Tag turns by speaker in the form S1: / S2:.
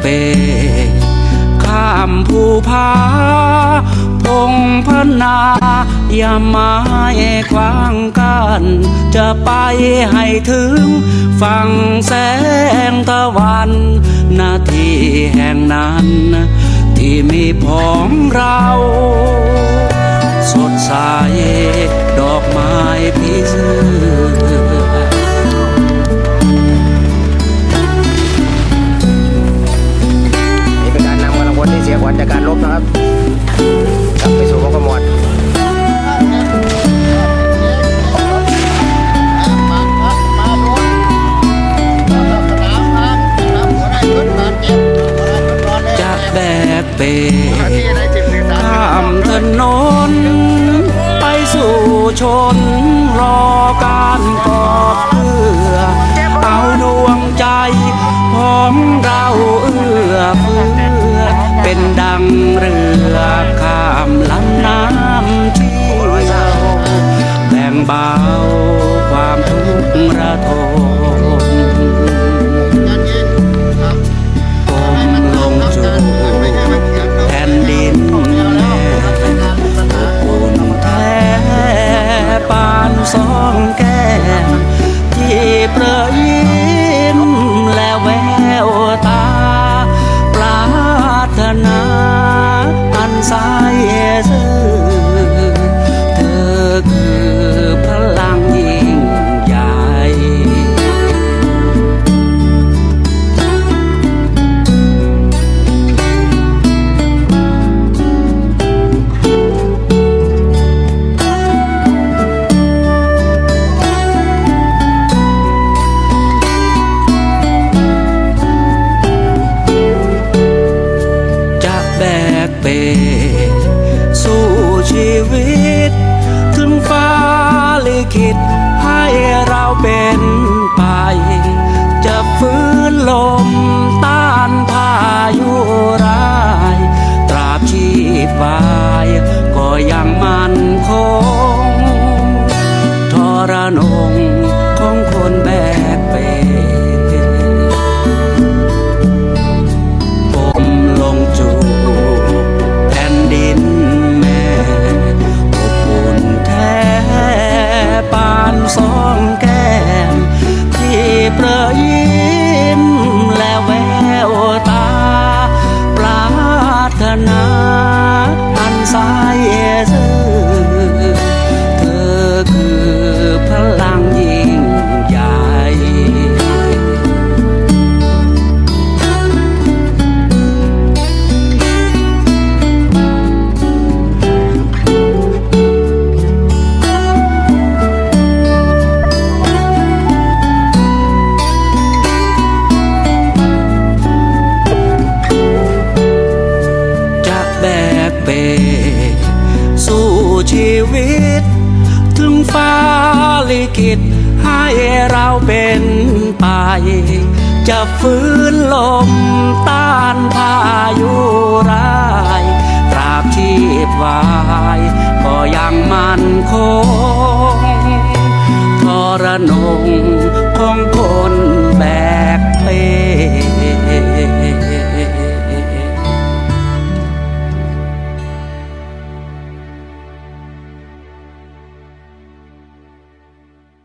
S1: เป ข้ามภูผาพงพนา อยามไม้ควางกัน จะไปให้ถึง ฝั่งแสงตะวันนาทีแห่งนั้น ที่มีผองเรา สดใสดอกไม้พิเศษ
S2: ปข้าม
S1: ถนนไปสู่ชนรอการกอบเพื่อเอาดวงใจของเราเอื้อเพื่อเป็นดังเรือข้ามลำน้ำเชี่ยวแบ่งเบาความทุกข์ระทม คิดให้เราเป็นไป จะฟื้นลมต้านพายุร้าย ตราบชีพวายก็ยังมั่นคงทรนง องแก้มที่เปรยยิ้มและแววตาปรารถนา วิต ถึงฟ้าลิขิตให้เราเป็นไป จะฟื้นลมต้านพายุร้าย ตราบชีพวาย ก็ยังมั่นคงทรนง